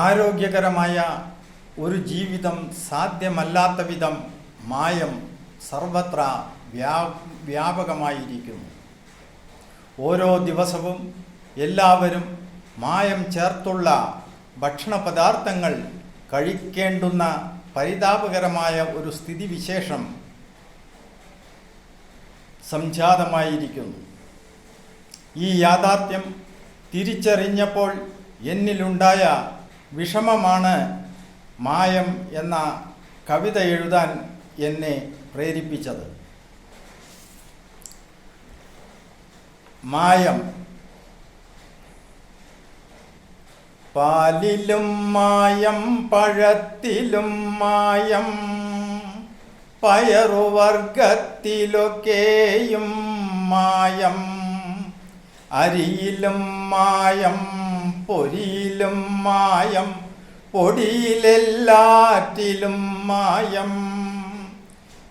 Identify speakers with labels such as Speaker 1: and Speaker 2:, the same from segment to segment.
Speaker 1: ആരോഗ്യകരമായ ഒരു ജീവിതം സാധ്യമല്ലാത്ത വിധം മായം സർവത്ര വ്യാ വ്യാപകമായിരിക്കുന്നു. ഓരോ ദിവസവും എല്ലാവരും മായം ചേർത്തുള്ള ഭക്ഷണ പദാർത്ഥങ്ങൾ കഴിക്കേണ്ടുന്ന പരിതാപകരമായ ഒരു സ്ഥിതിവിശേഷം സംജാതമായിരിക്കുന്നു. ഈ യാഥാർത്ഥ്യം തിരിച്ചറിഞ്ഞപ്പോൾ എന്നിലുണ്ടായ വിഷമമാണ് മായം എന്ന കവിത എഴുതാൻ എന്നെ പ്രേരിപ്പിച്ചത്. മായം പാലിലും മായം പഴത്തിലും മായം പയറുവർഗത്തിലൊക്കെയും മായം. അരിയിലും മായം പൊരിയിലും മായം പൊടിയിലെല്ലാറ്റിലും മായം.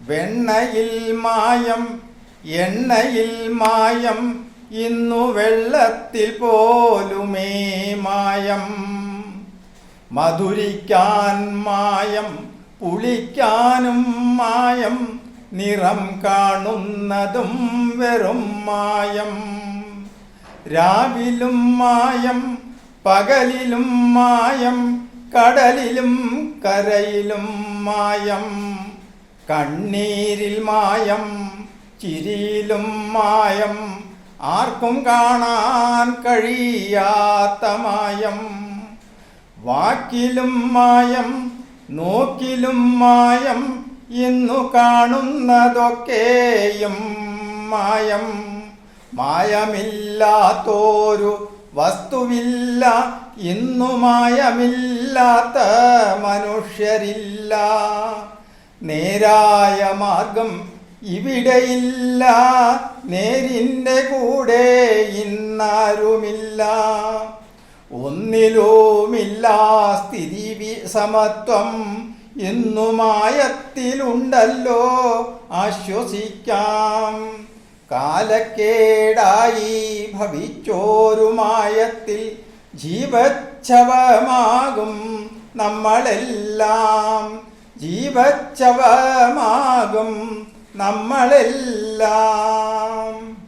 Speaker 1: വെണ്ണയിൽ മായം എണ്ണയിൽ മായം ഇന്നു വെള്ളത്തിൽ പോലുമേ മായം. മധുരിക്കാൻ മായം പുളിക്കാനും മായം നിറം കാണുന്നതും വെറും മായം. രാവിലും മായം പകലിലും മായം കടലിലും കരയിലും മായം. കണ്ണീരിൽ മായം ചിരിയിലും മായം. ആർക്കും കാണാൻ കഴിയാത്ത മായം. വാക്കിലും മായം നോക്കിലും മായം ഇന്നു കാണുന്നതൊക്കെയും മായം. മായമില്ലാത്തോരു വസ്തുവില്ല ഇന്നു മായമില്ലാത്ത മനുഷ്യരില്ല. നേരായ മാർഗം ഇവിടെയില്ല നേരിന്റെ കൂടെ ഇന്നാരുമില്ല. ഒന്നിലുമില്ല സ്ഥിതി സമത്വം ഇന്നു മായത്തിലുണ്ടല്ലോ ആശ്വസിക്കാം. കാലക്കേടായി ഭവിച്ചോരുമായത്തിൽ ജീവച്ഛവമാകും നമ്മളെല്ലാം. ജീവച്ഛവമാകും നമ്മളെല്ലാം.